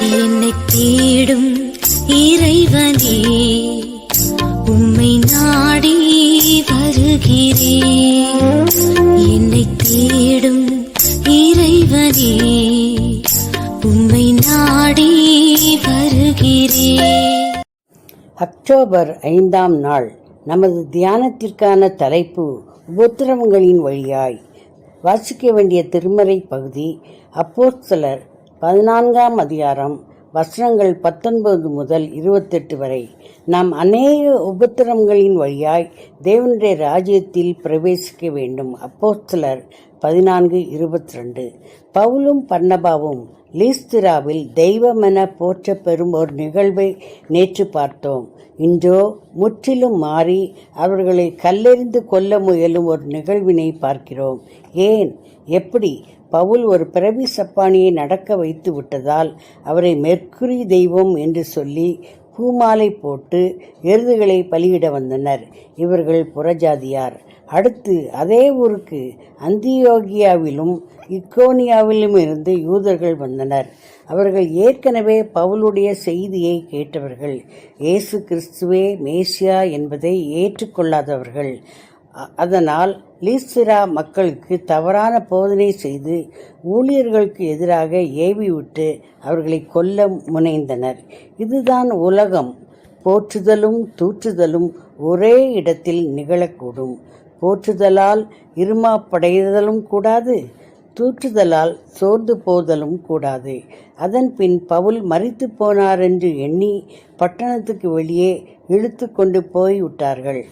என்னை தேடும் இறைவனே உம்மை நாடி வருகிறேன் என்னை தேடும் இறைவனே உம்மை நாடி வருகிறேன் அக்டோபர் ஐந்தாம் நாள் நமது தியானத்திற்கான தலைப்பு உபத்திரவங்களின் வழியாய். வாசிக்க வேண்டிய திருமறை பகுதி அப்போஸ்தலர் பதினான்காம் அதிகாரம் வசனங்கள் பத்தொன்பது முதல் இருபத்தெட்டு வரை. நாம் அநேக உபத்திரங்களின் வழியாய் தேவனுடைய ராஜ்யத்தில் பிரவேசிக்க வேண்டும். அப்போஸ்தலர் பதினான்கு இருபத்தி ரெண்டு பவுலும் பன்னபாவும் லீஸ்திராவில் தெய்வமென போற்ற பெறும் ஒரு நிகழ்வை நேற்று பார்த்தோம். இன்றோ முற்றிலும் மாறி அவர்களை கல்லெறிந்து கொல்ல முயலும் ஒரு நிகழ்வினை பார்க்கிறோம். ஏன்? எப்படி? பவுல் ஒரு பிறவி சப்பானியை நடக்க வைத்து விட்டதால் அவரை மெர்க்குரி தெய்வம் என்று சொல்லி பூமாலை போட்டு எருதுகளை பலியிட வந்தனர். இவர்கள் புறஜாதியார். அடுத்து அதே ஊருக்கு அந்தியோகியாவிலும் இக்கோனியாவிலும் இருந்து யூதர்கள் வந்தனர். அவர்கள் ஏற்கனவே பவுலுடைய செய்தியை கேட்டவர்கள். இயேசு கிறிஸ்துவே மேசியா என்பதை ஏற்றுக்கொள்ளாதவர்கள். அதனால் லீஸ்திரா மக்களுக்கு தவறான போதனை செய்து ஊழியர்களுக்கு எதிராக ஏவிவிட்டு அவர்களை கொல்ல முனைந்தனர். இதுதான் உலகம். போற்றுதலும் தூற்றுதலும் ஒரே இடத்தில் நிகழக்கூடும். போற்றுதலால் இருமாப்படைதலும் கூடாது. தூற்றுதலால் சோர்ந்து போதலும் கூடாது. அதன் பின் பவுல் மறித்து போனார் என்று எண்ணி பட்டணத்துக்கு வெளியே இழுத்து கொண்டு போய் விட்டார்கள்.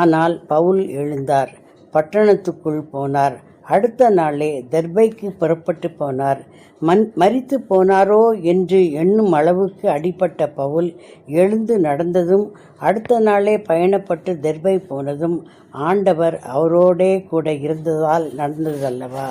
ஆனால் பவுல் எழுந்தார். பட்டணத்துக்குள் போனார். அடுத்த நாளே தர்பைக்கு புறப்பட்டு போனார். மன் மறித்து போனாரோ என்று எண்ணும் அளவுக்கு அடிப்பட்ட பவுல் எழுந்து நடந்ததும் அடுத்த நாளே பயணப்பட்டு தெர்பை போனதும் ஆண்டவர் அவரோடே கூட இருந்ததால் நடந்ததல்லவா?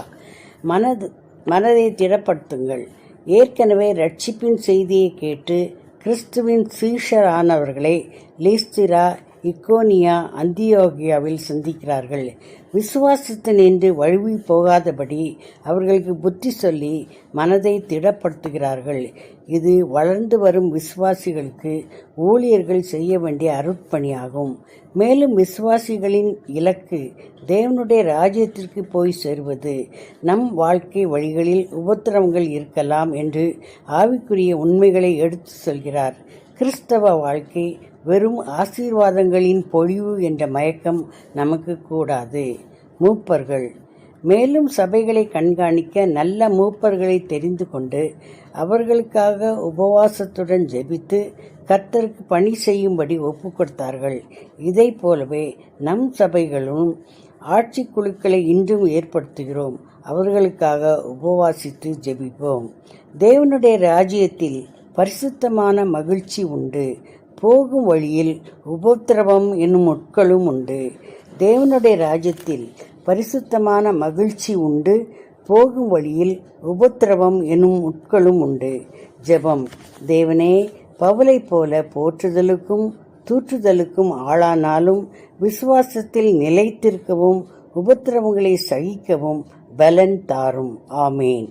மனது மனதை திடப்படுத்துங்கள். ஏற்கனவே ரட்சிப்பின் செய்தியை கேட்டு கிறிஸ்துவின் சீஷரானவர்களை லீஸ்திரா இக்கோனியா அந்தியோகியாவில் சந்திக்கிறார்கள். விசுவாசத்தினின்று வழுவி போகாதபடி அவர்களுக்கு புத்தி சொல்லி மனதை திடப்படுத்துகிறார்கள். இது வளர்ந்து வரும் விசுவாசிகளுக்கு ஊழியர்கள் செய்ய வேண்டிய அருட்பணியாகும். மேலும் விசுவாசிகளின் இலக்கு தேவனுடைய ராஜ்யத்திற்கு போய் சேருவது. நம் வாழ்க்கை வழிகளில் உபத்திரவங்கள் இருக்கலாம் என்று ஆவிக்குரிய உண்மைகளை எடுத்து சொல்கிறார். கிறிஸ்தவ வாழ்க்கை வெறும் ஆசீர்வாதங்களின் பொழிவு என்ற மயக்கம் நமக்கு கூடாது. மூப்பர்கள். மேலும் சபைகளை கண்காணிக்க நல்ல மூப்பர்களை தெரிந்து கொண்டு அவர்களுக்காக உபவாசத்துடன் ஜெபித்து கர்த்தருக்கு பணி செய்யும்படி ஒப்பு கொடுத்தார்கள் இதை போலவே நம் சபைகளும் ஆட்சி குழுக்களை இன்றும் ஏற்படுத்துகிறோம். அவர்களுக்காக உபவாசித்து ஜெபிப்போம். தேவனுடைய ராஜ்யத்தில் பரிசுத்தமான மகிழ்ச்சி உண்டு. போகும் வழியில் உபத்திரவம் என்னும் உட்களும் உண்டு. தேவனுடைய ராஜ்யத்தில் பரிசுத்தமான மகிழ்ச்சி உண்டு. போகும் வழியில் உபத்திரவம் என்னும் உட்களும் உண்டு. ஜெபம். தேவனே பவுலைப் போல போற்றுதலுக்கும் தூற்றுதலுக்கும் ஆளானாலும் விசுவாசத்தில் நிலைத்திருக்கவும் உபத்திரவங்களை சகிக்கவும் பலன் தாரும். ஆமேன்.